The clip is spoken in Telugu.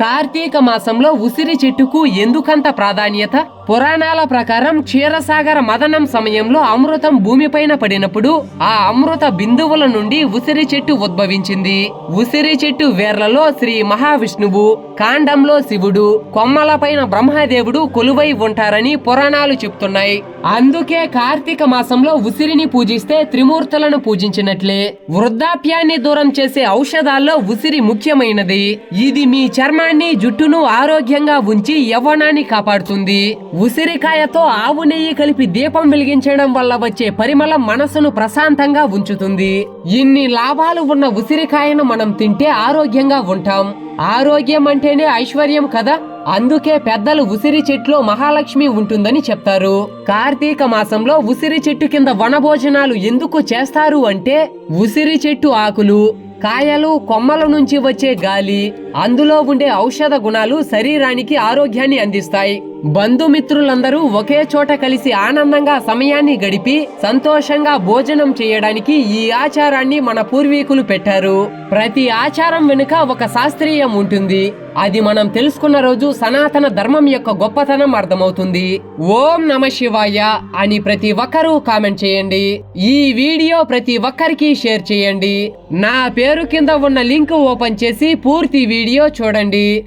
కార్తీక మాసంలో ఉసిరి చెట్టుకు ఎందుకంత ప్రాధాన్యత? పురాణాల ప్రకారం క్షీరసాగర మదనం సమయంలో అమృతం భూమిపైన పడినప్పుడు ఆ అమృత బిందువుల నుండి ఉసిరి చెట్టు ఉద్భవించింది. ఉసిరి చెట్టు వేర్లలో శ్రీ మహావిష్ణువు కాండంలో శివుడు కొమ్మలపైన బ్రహ్మదేవుడు కొలువై ఉంటారని పురాణాలు చెప్తున్నాయి. అందుకే కార్తీక మాసంలో ఉసిరిని పూజిస్తే త్రిమూర్తులను పూజించినట్లే. వృద్ధాప్యాన్ని దూరం చేసే ఔషధాల్లో ఉసిరి ముఖ్యమైనది. ఇది మీ చర్మాన్ని జుట్టును ఆరోగ్యంగా ఉంచి యవ్వనాన్ని కాపాడుతుంది. ఉసిరికాయతో ఆవు నెయ్యి కలిపి దీపం వెలిగించడం వల్ల వచ్చే పరిమళం మనసును ప్రశాంతంగా ఉంచుతుంది. ఇన్ని లాభాలు ఉన్న ఉసిరికాయను మనం తింటే ఆరోగ్యంగా ఉంటాం. ఆరోగ్యం అంటేనే ఐశ్వర్యం కదా? అందుకే పెద్దలు ఉసిరి చెట్లో మహాలక్ష్మి ఉంటుందని చెప్తారు. కార్తీక మాసంలో ఉసిరి చెట్టు కింద వనభోజనాలు ఎందుకు చేస్తారు అంటే ఉసిరి చెట్టు ఆకులు కాయలు కొమ్మల నుంచి వచ్చే గాలి అందులో ఉండే ఔషధ గుణాలు శరీరానికి ఆరోగ్యాన్ని అందిస్తాయి. బంధుమిత్రులందరూ ఒకే చోట కలిసి ఆనందంగా సమయాన్ని గడిపి సంతోషంగా భోజనం చేయడానికి ఈ ఆచారాన్ని మన పూర్వీకులు పెట్టారు. ప్రతి ఆచారం వెనుక ఒక శాస్త్రీయం ఉంటుంది. అది మనం తెలుసుకున్న రోజు సనాతన ధర్మం యొక్క గొప్పతనం అర్థమవుతుంది. ఓం నమ శివాయ అని ప్రతి ఒక్కరూ కామెంట్ చేయండి. ఈ వీడియో ప్రతి ఒక్కరికి షేర్ చేయండి. నా పేరు కింద ఉన్న లింక్ ఓపెన్ చేసి పూర్తి వీడియో చూడండి.